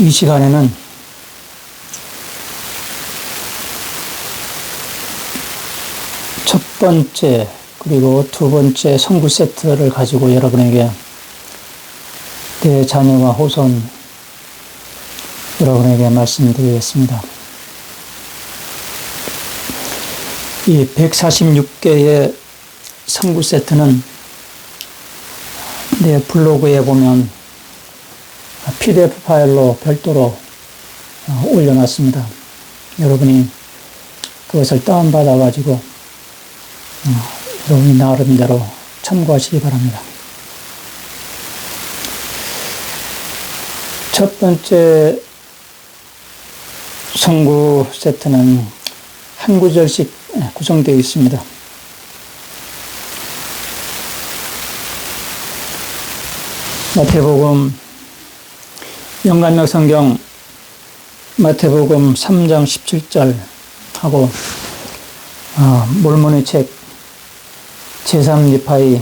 이 시간에는 첫 번째 그리고 두 번째 선구 세트를 가지고 여러분에게 내 자녀와 호손 여러분에게 말씀드리겠습니다. 이 146개의 선구 세트는 내 블로그에 보면 PDF 파일로 별도로 어, 올려놨습니다. 여러분이 그것을 다운받아 가지고 어, 여러분이 나름대로 참고하시기 바랍니다. 첫 번째 성구 세트는 한 구절씩 구성되어 있습니다. 마태복음 영감역 성경 마태복음 3장 17절 하고 어, 몰몬의 책 제3니파이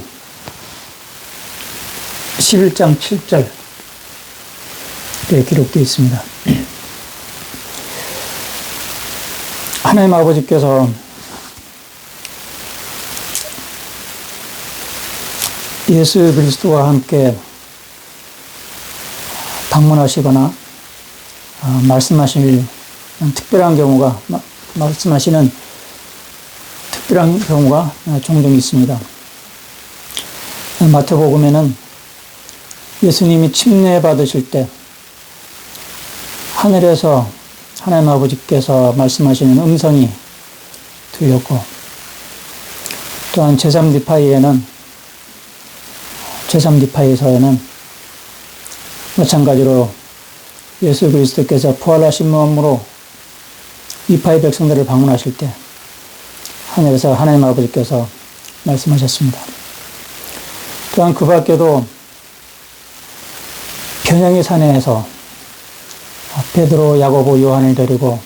11장 7절 에 기록되어 있습니다. 하나님 아버지께서 예수 그리스도와 함께 방문하시거나 어, 말씀하실 특별한 경우가 말씀하시는 특별한 경우가 종종 있습니다. 마태복음에는 예수님이 침례 받으실 때 하늘에서 하나님 아버지께서 말씀하시는 음성이 들렸고 또한 제3디파이에는 제3디파이에서는 마찬가지로 예수 그리스도께서 부활하신 마음으로 이파의 백성들을 방문하실 때 하늘에서 하나님 아버지께서 말씀하셨습니다. 또한 그 밖에도 변형의 산에서 베드로, 야고보, 요한을 데리고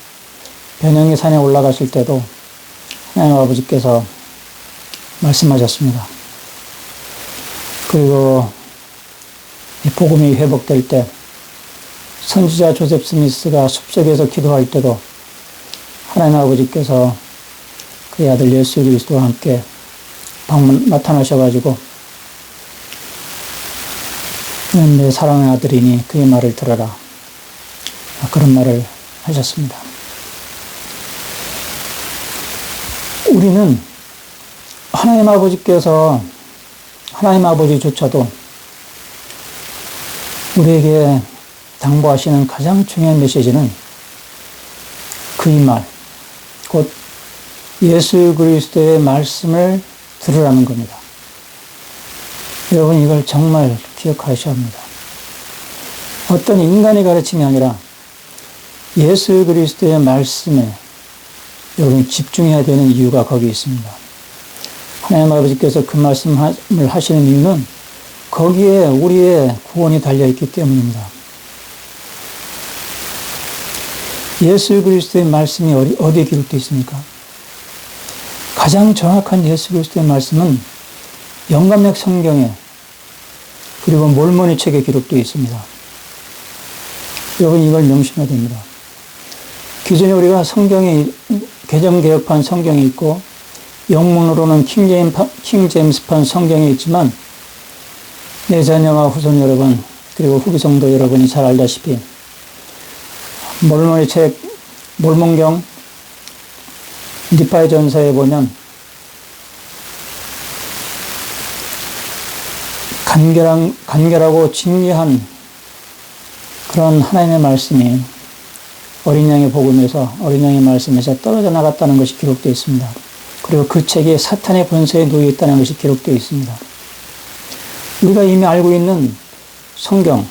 변형의 산에 올라가실 때도 하나님 아버지께서 말씀하셨습니다. 그리고 이 복음이 회복될 때 선지자 조셉 스미스가 숲속에서 기도할 때도 하나님 아버지께서 그의 아들 예수 그리스도와 함께 방문 나타나셔가지고 내 사랑의 아들이니 그의 말을 들어라 그런 말을 하셨습니다. 우리는 하나님 아버지께서 하나님 아버지조차도 우리에게 당부하시는 가장 중요한 메시지는 그의 말, 곧 예수 그리스도의 말씀을 들으라는 겁니다. 여러분 이걸 정말 기억하셔야 합니다. 어떤 인간의 가르침이 아니라 예수 그리스도의 말씀에 여러분 집중해야 되는 이유가 거기 있습니다. 하나님 아버지께서 그 말씀을 하시는 이유는 거기에 우리의 구원이 달려있기 때문입니다. 예수 그리스도의 말씀이 어디, 어디에 기록되어 있습니까? 가장 정확한 예수 그리스도의 말씀은 영감력 성경에 그리고 몰모니 책에 기록되어 있습니다. 여러분 이걸 명심해야 됩니다. 기존에 우리가 성경에 개정개혁판 성경이 있고 영문으로는 킹제임스판 성경이 있지만 내 자녀와 후손 여러분 그리고 후기 성도 여러분이 잘 알다시피 몰몬의 책 몰몬경 니파의 전서에 보면 간결한, 간결하고 진리한 그런 하나님의 말씀이 어린 양의 복음에서 어린 양의 말씀에서 떨어져 나갔다는 것이 기록되어 있습니다. 그리고 그 책에 사탄의 본세에 놓여 있다는 것이 기록되어 있습니다. 우리가 이미 알고 있는 성경,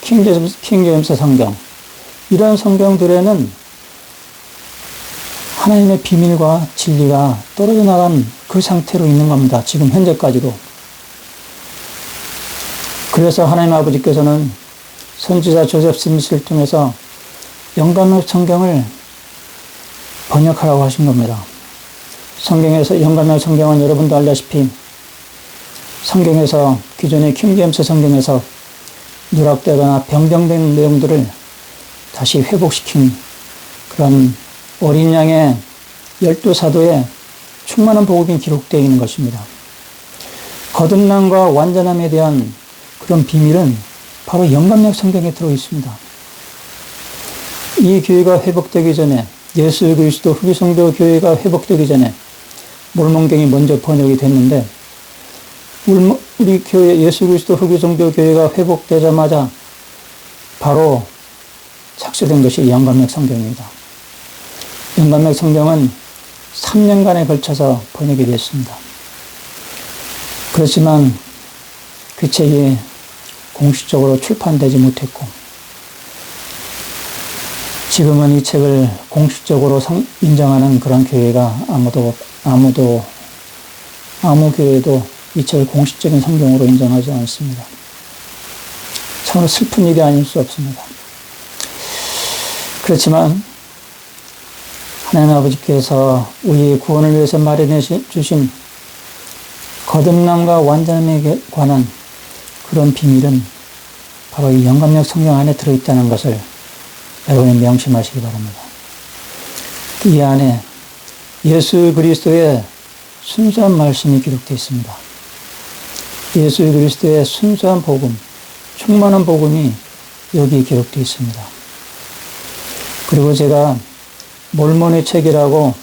킹제임스, 킹제임스 성경, 이러한 성경들에는 하나님의 비밀과 진리가 떨어져 나간 그 상태로 있는 겁니다. 지금 현재까지도. 그래서 하나님 아버지께서는 선지자 조셉 스미스를 통해서 영감의 성경을 번역하라고 하신 겁니다. 성경에서 영감의 성경은 여러분도 알다시피 성경에서 기존의 킹제임스 성경에서 누락되거나 변경된 내용들을 다시 회복시킨 그런 어린 양의 열두 사도의 충만한 복음이 기록되어 있는 것입니다. 거듭남과 완전함에 대한 그런 비밀은 바로 영감력 성경에 들어 있습니다. 이 교회가 회복되기 전에 예수 그리스도 후기성도 교회가 회복되기 전에 몰몬경이 먼저 번역이 됐는데 우리 교회 예수 그리스도 후기성도 교회가 회복되자마자 바로 착수된 것이 영감력 성경입니다. 영감력 성경은 3년간에 걸쳐서 번역이 됐습니다. 그렇지만 그 책이 공식적으로 출판되지 못했고 지금은 이 책을 공식적으로 인정하는 그런 교회가 아무도 아무도 아무 교회도 이 책을 공식적인 성경으로 인정하지 않습니다. 참으로 슬픈 일이 아닐 수 없습니다. 그렇지만 하나님 아버지께서 우리의 구원을 위해서 마련해 주신 거듭남과 완전함에 관한 그런 비밀은 바로 이 영감력 성경 안에 들어있다는 것을 여러분이 명심하시기 바랍니다. 이 안에 예수 그리스도의 순수한 말씀이 기록되어 있습니다. 예수 그리스도의 순수한 복음, 충만한 복음이 여기 기록되어 있습니다. 그리고 제가 몰몬의 책이라고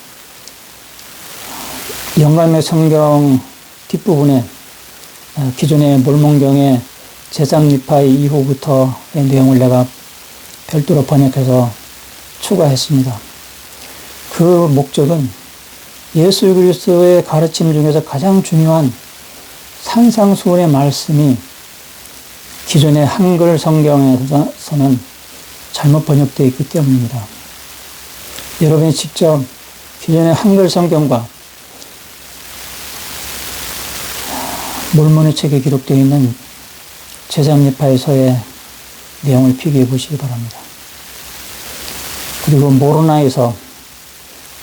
영감의 성경 뒷부분에 어, 기존의 몰몬경의 제삼리파의 이후부터의 내용을 내가 별도로 번역해서 추가했습니다. 그 목적은 예수 그리스도의 가르침 중에서 가장 중요한 산상수훈의 말씀이 기존의 한글 성경에서는 잘못 번역되어 있기 때문입니다. 여러분이 직접 기존의 한글 성경과 몰몬의 책에 기록되어 있는 제삼리파에서의 내용을 비교해 보시기 바랍니다. 그리고 모로나에서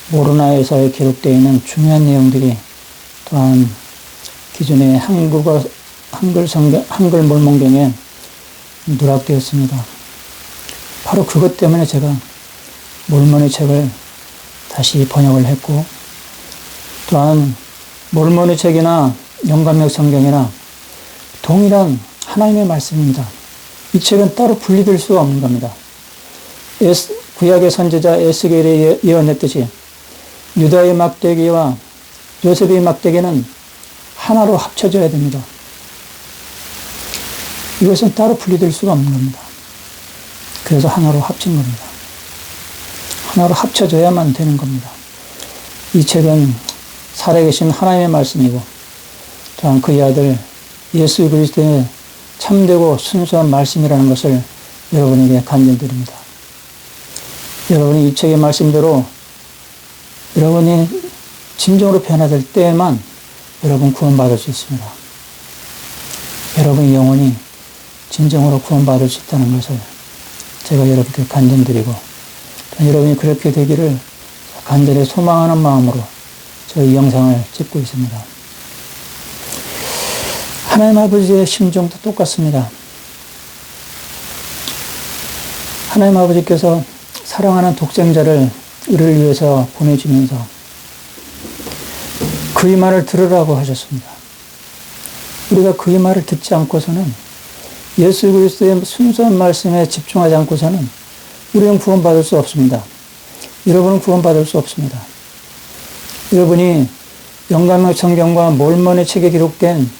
모로나에서 기록되어 있는 중요한 내용들이 또한 기존의 한국어 한글 성경 한글 몰몬경에 누락되었습니다. 바로 그것 때문에 제가 몰몬의 책을 다시 번역을 했고 또한 몰몬의 책이나 영감력 성경이나 동일한 하나님의 말씀입니다. 이 책은 따로 분리될 수 없는 겁니다. 에스, 구약의 선지자 에스겔이 예, 예언했듯이 유다의 막대기와 요셉의 막대기는 하나로 합쳐져야 됩니다. 이것은 따로 분리될 수가 없는 겁니다. 그래서 하나로 합친 겁니다. 하나로 합쳐져야만 되는 겁니다. 이 책은 살아계신 하나님의 말씀이고 또한 그의 아들 예수 그리스도의 참되고 순수한 말씀이라는 것을 여러분에게 간증드립니다. 여러분이 이 책의 말씀대로 여러분이 진정으로 변화될 때에만 여러분 구원받을 수 있습니다. 여러분의 영혼이 진정으로 구원받을 수 있다는 것을 제가 여러분께 간증드리고 여러분이 그렇게 되기를 간절히 소망하는 마음으로 저희 영상을 찍고 있습니다. 하나님 아버지의 심정도 똑같습니다. 하나님 아버지께서 사랑하는 독생자를 우리를 위해서 보내주면서 그의 말을 들으라고 하셨습니다. 우리가 그의 말을 듣지 않고서는 예수 그리스도의 순수한 말씀에 집중하지 않고서는 우리는 구원받을 수 없습니다. 여러분은 구원받을 수 없습니다. 여러분이 영감의 성경과 몰몬의 책에 기록된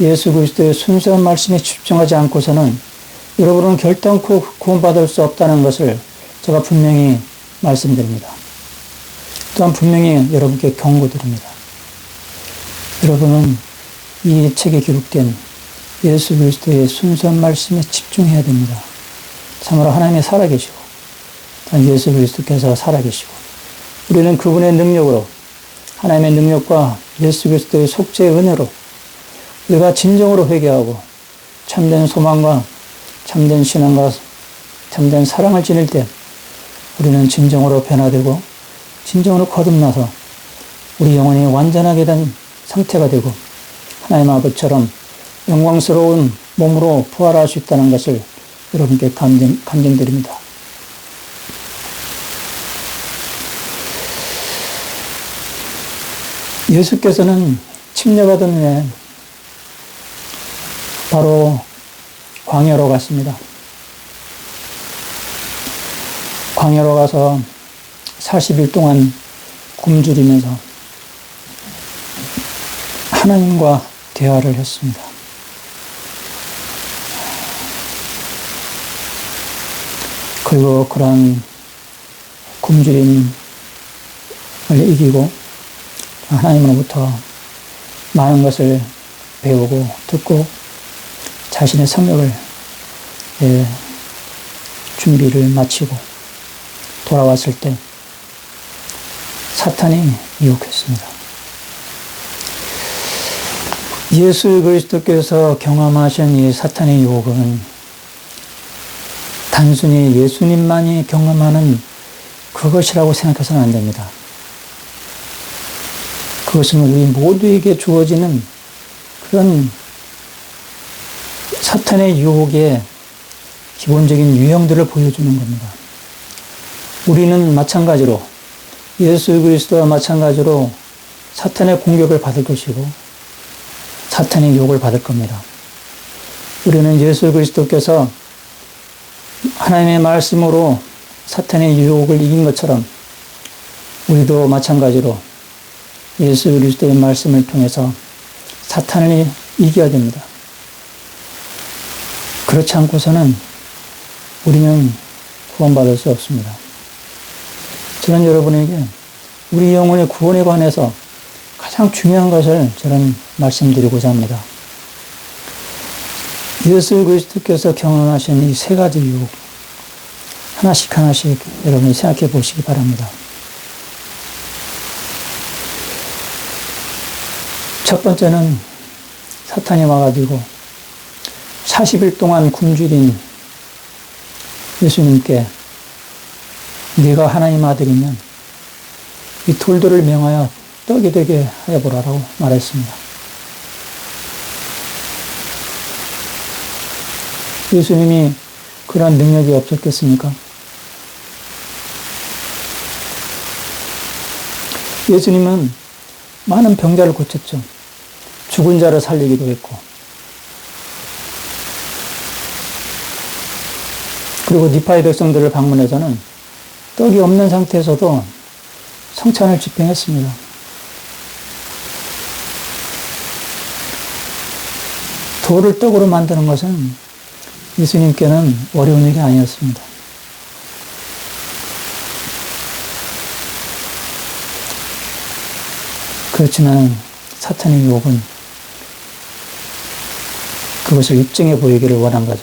예수 그리스도의 순수한 말씀에 집중하지 않고서는 여러분은 결단코 구원받을 수 없다는 것을 제가 분명히 말씀드립니다. 또한 분명히 여러분께 경고드립니다. 여러분은 이 책에 기록된 예수 그리스도의 순수한 말씀에 집중해야 됩니다. 참으로 하나님이 살아계시고, 예수 그리스도께서 살아계시고, 우리는 그분의 능력으로, 하나님의 능력과 예수 그리스도의 속죄의 은혜로 우리가 진정으로 회개하고 참된 소망과 참된 신앙과 참된 사랑을 지닐 때 우리는 진정으로 변화되고 진정으로 거듭나서 우리 영혼이 완전하게 된 상태가 되고 하나님 아버지처럼 영광스러운 몸으로 부활할 수 있다는 것을 여러분께 감정, 감정드립니다. 예수께서는 침례받은 후에 바로 광야로 갔습니다. 광야로 가서 40일 동안 굶주리면서 하나님과 대화를 했습니다. 그리고 그러한 굶주림을 이기고 하나님으로부터 많은 것을 배우고 듣고 자신의 성역을 예, 준비를 마치고 돌아왔을 때 사탄이 유혹했습니다. 예수 그리스도께서 경험하신 이 사탄의 유혹은 단순히 예수님만이 경험하는 그것이라고 생각해서는 안 됩니다. 그것은 우리 모두에게 주어지는 그런 사탄의 유혹의 기본적인 유형들을 보여주는 겁니다. 우리는 마찬가지로 예수 그리스도와 마찬가지로 사탄의 공격을 받을 것이고 사탄의 유혹을 받을 겁니다. 우리는 예수 그리스도께서 하나님의 말씀으로 사탄의 유혹을 이긴 것처럼 우리도 마찬가지로 예수 그리스도의 말씀을 통해서 사탄을 이겨야 됩니다. 그렇지 않고서는 우리는 구원받을 수 없습니다. 저는 여러분에게 우리 영혼의 구원에 관해서 가장 중요한 것을 저는 말씀드리고자 합니다. 예수 그리스도께서 경험하신 이 세 가지 유혹, 하나씩 하나씩 여러분이 생각해 보시기 바랍니다. 첫 번째는 사탄이 와가지고 40일 동안 굶주린 예수님께 네가 하나님 아들이면 이 돌들을 명하여 떡이 되게 하여 보라라고 말했습니다. 예수님이 그러한 능력이 없었겠습니까? 예수님은 많은 병자를 고쳤죠. 죽은 자를 살리기도 했고. 그리고 니파의 백성들을 방문해서는 떡이 없는 상태에서도 성찬을 집행했습니다. 돌을 떡으로 만드는 것은 예수님께는 어려운 일이 아니었습니다. 그렇지만 사탄의 유혹은 그것을 입증해 보이기를 원한 거죠.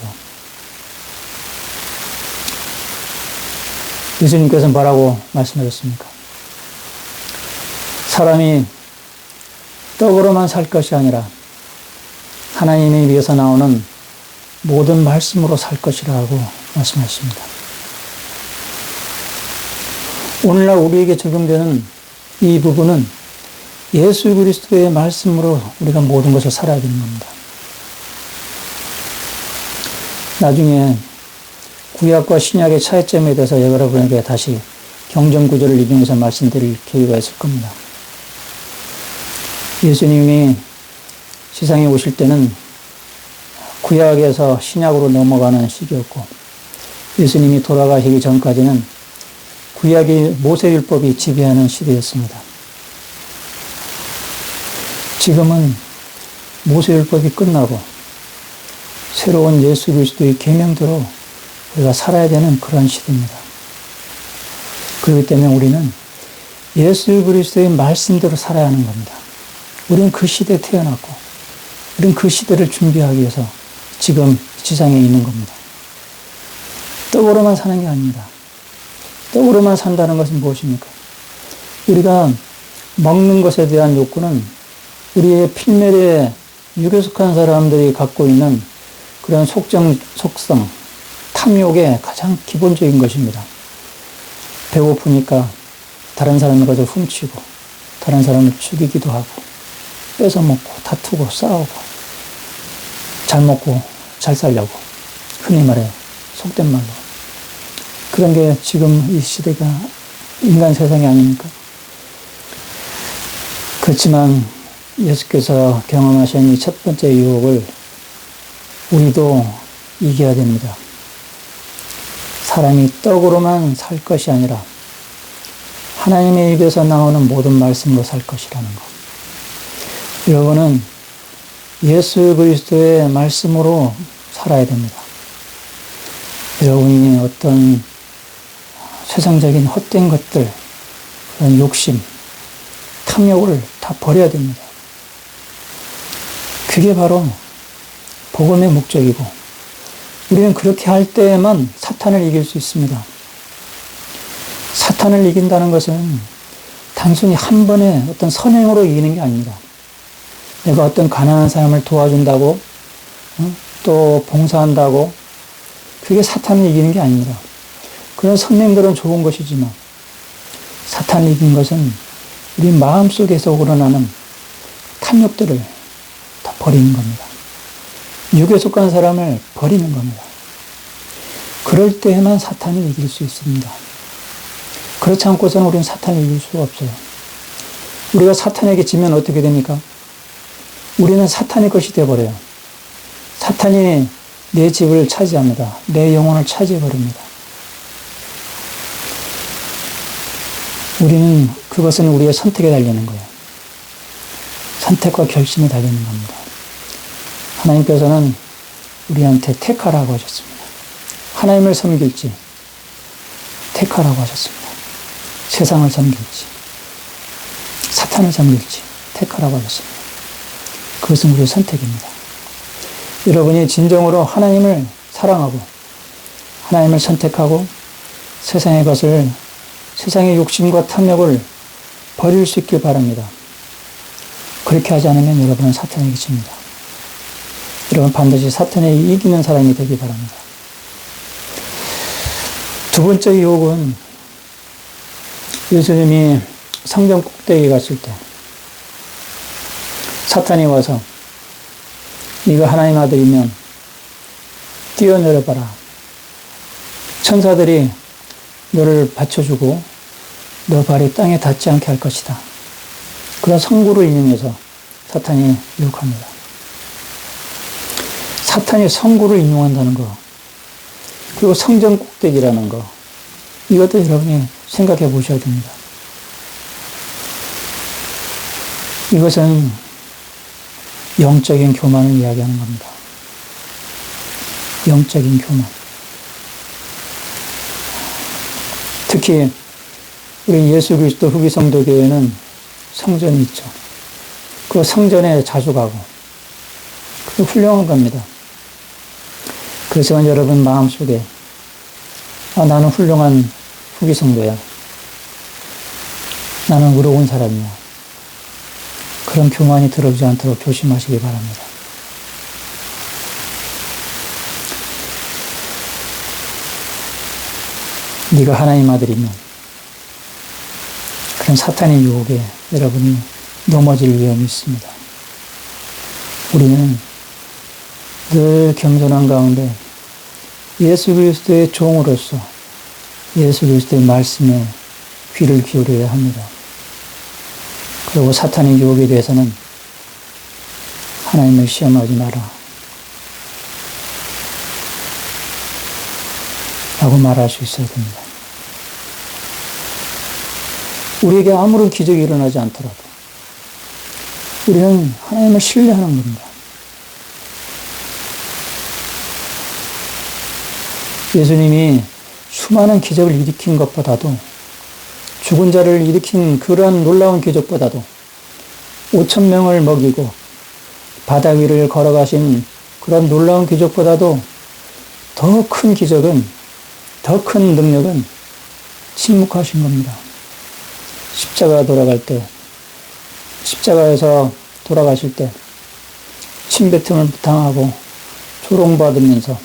예수님께서 뭐라고 말씀하셨습니까? 사람이 떡으로만 살 것이 아니라 하나님에 위해서 나오는 모든 말씀으로 살 것이라고 말씀하십니다. 오늘날 우리에게 적용되는 이 부분은 예수 그리스도의 말씀으로 우리가 모든 것을 살아야 되는 겁니다. 나중에 구약과 신약의 차이점에 대해서 여러분에게 다시 경전 구절을 이용해서 말씀드릴 계기가 있을 겁니다. 예수님이 세상에 오실 때는 구약에서 신약으로 넘어가는 시기였고 예수님이 돌아가시기 전까지는 구약의 모세율법이 지배하는 시대였습니다. 지금은 모세율법이 끝나고 새로운 예수 그리스도의 계명대로 우리가 살아야 되는 그런 시대입니다. 그렇기 때문에 우리는 예수 그리스도의 말씀대로 살아야 하는 겁니다. 우리는 그 시대에 태어났고, 우리는 그 시대를 준비하기 위해서 지금 지상에 있는 겁니다. 떡으로만 사는 게 아닙니다. 떡으로만 산다는 것은 무엇입니까? 우리가 먹는 것에 대한 욕구는 우리의 필멸에 육에 속한 사람들이 갖고 있는 그런 속정, 속성, 탐욕의 가장 기본적인 것입니다. 배고프니까 다른 사람의 것을 훔치고, 다른 사람을 죽이기도 하고, 뺏어 먹고, 다투고, 싸우고, 잘 먹고, 잘 살려고. 흔히 말해, 속된 말로. 그런 게 지금 이 시대가 인간 세상이 아닙니까? 그렇지만 예수께서 경험하신 이 첫 번째 유혹을 우리도 이겨야 됩니다. 사람이 떡으로만 살 것이 아니라 하나님의 입에서 나오는 모든 말씀으로 살 것이라는 것. 여러분은 예수 그리스도의 말씀으로 살아야 됩니다. 여러분이 어떤 세상적인 헛된 것들, 그런 욕심, 탐욕을 다 버려야 됩니다. 그게 바로 복음의 목적이고, 우리는 그렇게 할 때에만 사탄을 이길 수 있습니다. 사탄을 이긴다는 것은 단순히 한 번의 어떤 선행으로 이기는 게 아닙니다. 내가 어떤 가난한 사람을 도와준다고, 어? 또 봉사한다고, 그게 사탄을 이기는 게 아닙니다. 그런 선행들은 좋은 것이지만, 사탄을 이긴 것은 우리 마음속에서 우러나는 탐욕들을 다 버리는 겁니다. 육에 속한 사람을 버리는 겁니다. 그럴 때에만 사탄을 이길 수 있습니다. 그렇지 않고서는 우리는 사탄을 이길 수가 없어요. 우리가 사탄에게 지면 어떻게 됩니까? 우리는 사탄의 것이 되어버려요. 사탄이 내 집을 차지합니다. 내 영혼을 차지해버립니다. 우리는 그것은 우리의 선택에 달리는 거예요. 선택과 결심에 달리는 겁니다. 하나님께서는 우리한테 택하라고 하셨습니다. 하나님을 섬길지, 택하라고 하셨습니다. 세상을 섬길지, 사탄을 섬길지, 택하라고 하셨습니다. 그것은 우리의 선택입니다. 여러분이 진정으로 하나님을 사랑하고, 하나님을 선택하고, 세상의 것을, 세상의 욕심과 탐욕을 버릴 수 있길 바랍니다. 그렇게 하지 않으면 여러분은 사탄에게 집니다. 여러분 반드시 사탄에 이기는 사람이 되기 바랍니다. 두 번째 유혹은 예수님이 성전 꼭대기 갔을 때 사탄이 와서 네가 하나님 아들이면 뛰어내려봐라. 천사들이 너를 받쳐주고 너 발이 땅에 닿지 않게 할 것이다. 그런 성구를 인용해서 사탄이 유혹합니다. 사탄이 성구를 인용한다는 거, 그리고 성전 꼭대기라는 거, 이것도 여러분이 생각해 보셔야 됩니다. 이것은 영적인 교만을 이야기하는 겁니다. 영적인 교만. 특히 우리 예수 그리스도 후기 성도 교회는 성전이 있죠. 그 성전에 자주 가고, 그 훌륭한 겁니다. 그렇지만 여러분 마음속에, 아, 나는 훌륭한 후기 성도야. 나는 의로운 사람이야. 그런 교만이 들어오지 않도록 조심하시기 바랍니다. 네가 하나님 아들이면 그런 사탄의 유혹에 여러분이 넘어질 위험이 있습니다. 우리는 늘 겸손한 가운데 예수 그리스도의 종으로서 예수 그리스도의 말씀에 귀를 기울여야 합니다. 그리고 사탄의 유혹에 대해서는 하나님을 시험하지 마라. 라고 말할 수 있어야 됩니다. 우리에게 아무런 기적이 일어나지 않더라도 우리는 하나님을 신뢰하는 겁니다. 예수님이 수많은 기적을 일으킨 것보다도 죽은 자를 일으킨 그러한 놀라운 기적보다도 5천 명을 먹이고 바다 위를 걸어가신 그런 놀라운 기적보다도 더 큰 기적은 더 큰 능력은 침묵하신 겁니다. 십자가 돌아갈 때 십자가에서 돌아가실 때 침뱉음을 당하고 조롱받으면서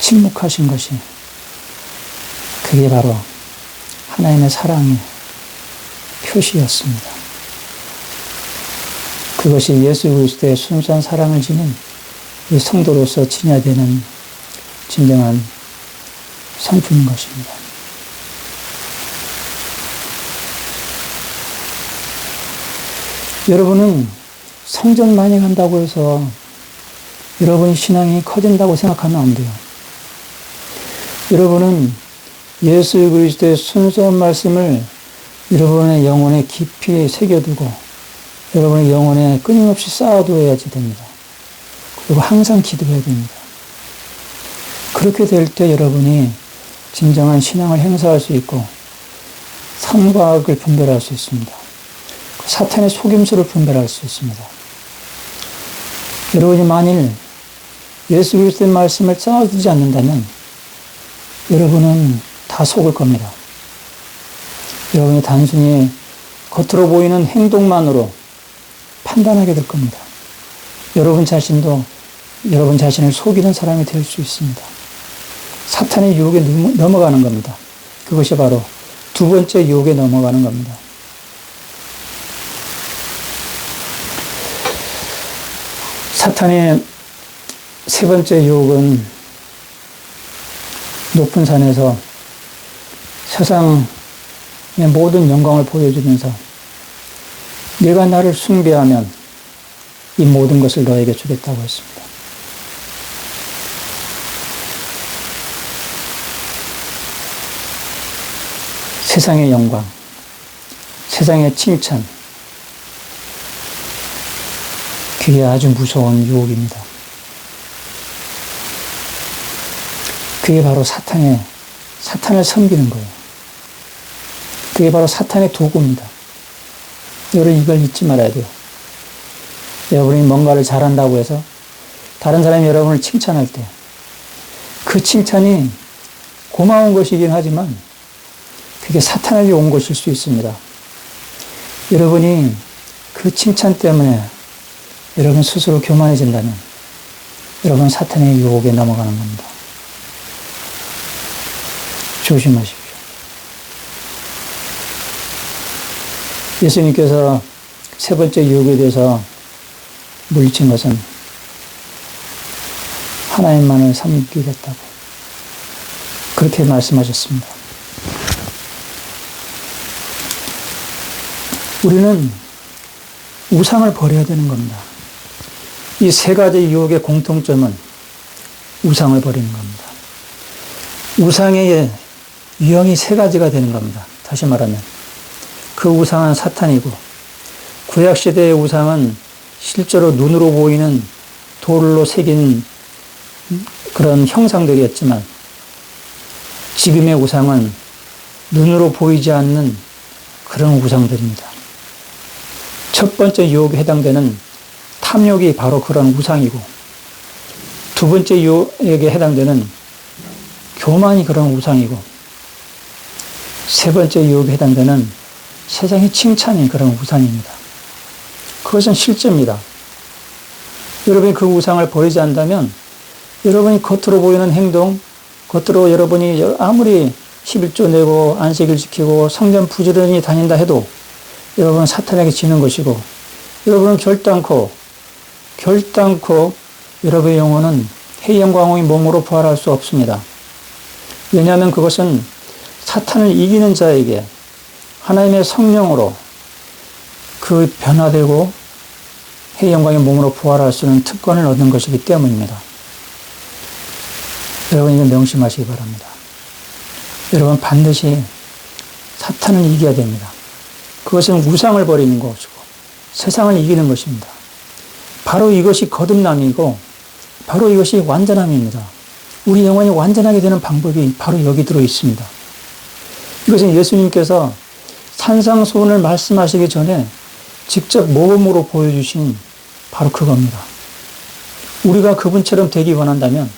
침묵하신 것이 그게 바로 하나님의 사랑의 표시였습니다. 그것이 예수 그리스도의 순수한 사랑을 지닌 이 성도로서 지녀되는 진정한 성품인 것입니다. 여러분은 성전 많이 간다고 해서 여러분이 신앙이 커진다고 생각하면 안 돼요. 여러분은 예수 그리스도의 순수한 말씀을 여러분의 영혼에 깊이 새겨두고 여러분의 영혼에 끊임없이 쌓아두어야지 됩니다. 그리고 항상 기도해야 됩니다. 그렇게 될 때 여러분이 진정한 신앙을 행사할 수 있고 선과 악을 분별할 수 있습니다. 사탄의 속임수를 분별할 수 있습니다. 여러분이 만일 예수 그리스도의 말씀을 쌓아두지 않는다면 여러분은 다 속을 겁니다. 여러분이 단순히 겉으로 보이는 행동만으로 판단하게 될 겁니다. 여러분 자신도 여러분 자신을 속이는 사람이 될 수 있습니다. 사탄의 유혹에 넘어가는 겁니다. 그것이 바로 두 번째 유혹에 넘어가는 겁니다. 사탄의 세 번째 유혹은 높은 산에서 세상의 모든 영광을 보여주면서 내가 나를 숭배하면 이 모든 것을 너에게 주겠다고 했습니다. 세상의 영광, 세상의 칭찬, 그게 아주 무서운 유혹입니다. 그게 바로 사탄의, 사탄을 섬기는 거예요. 그게 바로 사탄의 도구입니다. 여러분 이걸 잊지 말아야 돼요. 여러분이 뭔가를 잘한다고 해서 다른 사람이 여러분을 칭찬할 때 그 칭찬이 고마운 것이긴 하지만 그게 사탄에게 온 것일 수 있습니다. 여러분이 그 칭찬 때문에 여러분 스스로 교만해진다면 여러분 사탄의 유혹에 넘어가는 겁니다. 조심하십시오. 예수님께서 세 번째 유혹에 대해서 물리친 것은 하나님만을 섬기겠다고 그렇게 말씀하셨습니다. 우리는 우상을 버려야 되는 겁니다. 이 세 가지 유혹의 공통점은 우상을 버리는 겁니다. 우상의 유형이 세 가지가 되는 겁니다. 다시 말하면 그 우상은 사탄이고 구약시대의 우상은 실제로 눈으로 보이는 돌로 새긴 그런 형상들이었지만 지금의 우상은 눈으로 보이지 않는 그런 우상들입니다. 첫 번째 유혹에 해당되는 탐욕이 바로 그런 우상이고 두 번째 유혹에 해당되는 교만이 그런 우상이고 세 번째 유혹에 해당되는 세상의 칭찬이 그런 우상입니다. 그것은 실제입니다. 여러분이 그 우상을 버리지 않다면 여러분이 겉으로 보이는 행동, 겉으로 여러분이 아무리 11조 내고 안식일 지키고 성전 부지런히 다닌다 해도 여러분은 사탄에게 지는 것이고 여러분은 결단코 결단코 여러분의 영혼은 해의 영광의 몸으로 부활할 수 없습니다. 왜냐하면 그것은 사탄을 이기는 자에게 하나님의 성령으로 그 변화되고 해의 영광의 몸으로 부활할 수 있는 특권을 얻는 것이기 때문입니다. 여러분 이거 명심하시기 바랍니다. 여러분 반드시 사탄을 이겨야 됩니다. 그것은 우상을 버리는 것이고 세상을 이기는 것입니다. 바로 이것이 거듭남이고 바로 이것이 완전함입니다. 우리 영혼이 완전하게 되는 방법이 바로 여기 들어 있습니다. 이것은 예수님께서 산상수훈을 말씀하시기 전에 직접 모범으로 보여주신 바로 그겁니다. 우리가 그분처럼 되기 원한다면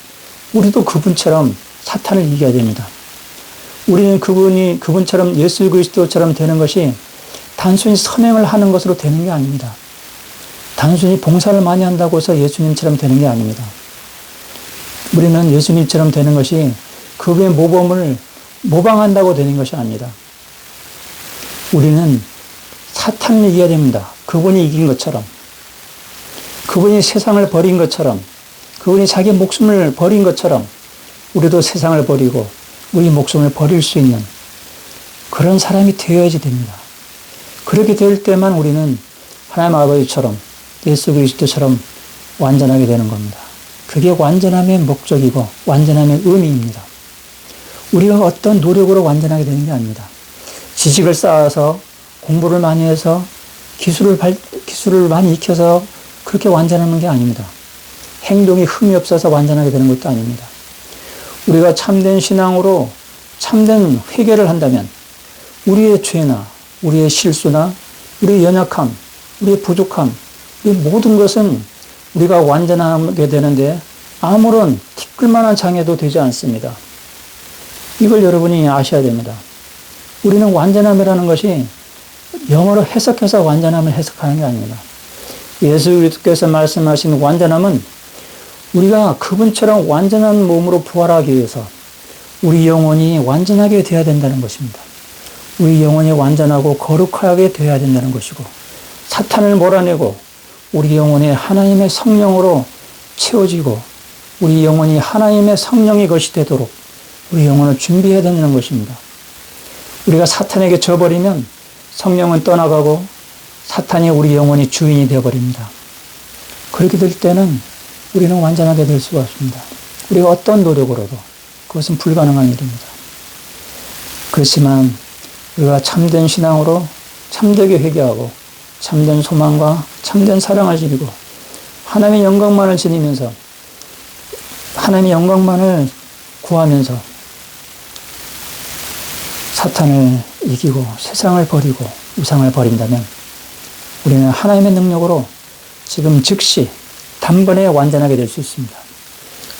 우리도 그분처럼 사탄을 이겨야 됩니다. 우리는 그분이 그분처럼 예수 그리스도처럼 되는 것이 단순히 선행을 하는 것으로 되는 게 아닙니다. 단순히 봉사를 많이 한다고 해서 예수님처럼 되는 게 아닙니다. 우리는 예수님처럼 되는 것이 그분의 모범을 모방한다고 되는 것이 아닙니다. 우리는 사탄을 이겨야 됩니다. 그분이 이긴 것처럼. 그분이 세상을 버린 것처럼. 그분이 자기 목숨을 버린 것처럼 우리도 세상을 버리고 우리 목숨을 버릴 수 있는 그런 사람이 되어야지 됩니다. 그렇게 될 때만 우리는 하나님 아버지처럼 예수 그리스도처럼 완전하게 되는 겁니다. 그게 완전함의 목적이고 완전함의 의미입니다. 우리가 어떤 노력으로 완전하게 되는 게 아닙니다. 지식을 쌓아서 공부를 많이 해서 기술을 발, 기술을 많이 익혀서 그렇게 완전하는 게 아닙니다. 행동이 흠이 없어서 완전하게 되는 것도 아닙니다. 우리가 참된 신앙으로 참된 회개를 한다면 우리의 죄나 우리의 실수나 우리의 연약함, 우리의 부족함, 이 모든 것은 우리가 완전하게 되는데 아무런 티끌만한 장애도 되지 않습니다. 이걸 여러분이 아셔야 됩니다. 우리는 완전함이라는 것이 영어로 해석해서 완전함을 해석하는 게 아닙니다. 예수 그리스도께서 말씀하신 완전함은 우리가 그분처럼 완전한 몸으로 부활하기 위해서 우리 영혼이 완전하게 되어야 된다는 것입니다. 우리 영혼이 완전하고 거룩하게 되어야 된다는 것이고 사탄을 몰아내고 우리 영혼이 하나님의 성령으로 채워지고 우리 영혼이 하나님의 성령의 것이 되도록 우리 영혼을 준비해야 되는 것입니다. 우리가 사탄에게 져버리면 성령은 떠나가고 사탄이 우리 영혼이 주인이 되어버립니다. 그렇게 될 때는 우리는 완전하게 될 수가 없습니다. 우리가 어떤 노력으로도 그것은 불가능한 일입니다. 그렇지만 우리가 참된 신앙으로 참되게 회개하고 참된 소망과 참된 사랑을 지니고 하나님의 영광만을 지니면서 하나님의 영광만을 구하면서 사탄을 이기고 세상을 버리고 우상을 버린다면 우리는 하나님의 능력으로 지금 즉시 단번에 완전하게 될 수 있습니다.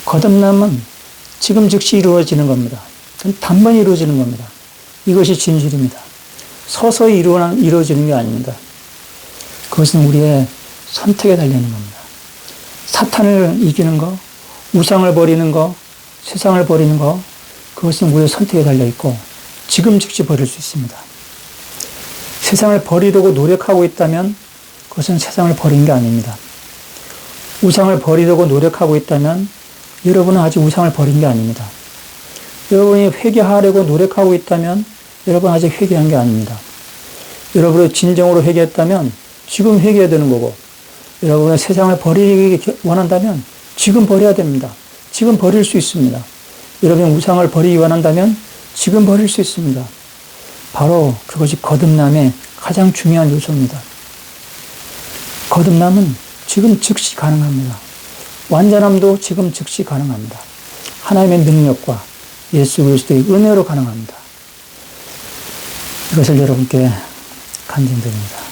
거듭남은 지금 즉시 이루어지는 겁니다. 단번에 이루어지는 겁니다. 이것이 진실입니다. 서서히 이루어지는 게 아닙니다. 그것은 우리의 선택에 달리는 겁니다. 사탄을 이기는 거, 우상을 버리는 거, 세상을 버리는 거, 그것은 우리의 선택에 달려 있고, 지금 즉시 버릴 수 있습니다. 세상을 버리려고 노력하고 있다면, 그것은 세상을 버린 게 아닙니다. 우상을 버리려고 노력하고 있다면, 여러분은 아직 우상을 버린 게 아닙니다. 여러분이 회개하려고 노력하고 있다면, 여러분 아직 회개한 게 아닙니다. 여러분이 진정으로 회개했다면, 지금 회개해야 되는 거고, 여러분의 세상을 버리기 원한다면 지금 버려야 됩니다. 지금 버릴 수 있습니다. 여러분이 우상을 버리기 원한다면 지금 버릴 수 있습니다. 바로 그것이 거듭남의 가장 중요한 요소입니다. 거듭남은 지금 즉시 가능합니다. 완전함도 지금 즉시 가능합니다. 하나님의 능력과 예수 그리스도의 은혜로 가능합니다. 이것을 여러분께 간증드립니다.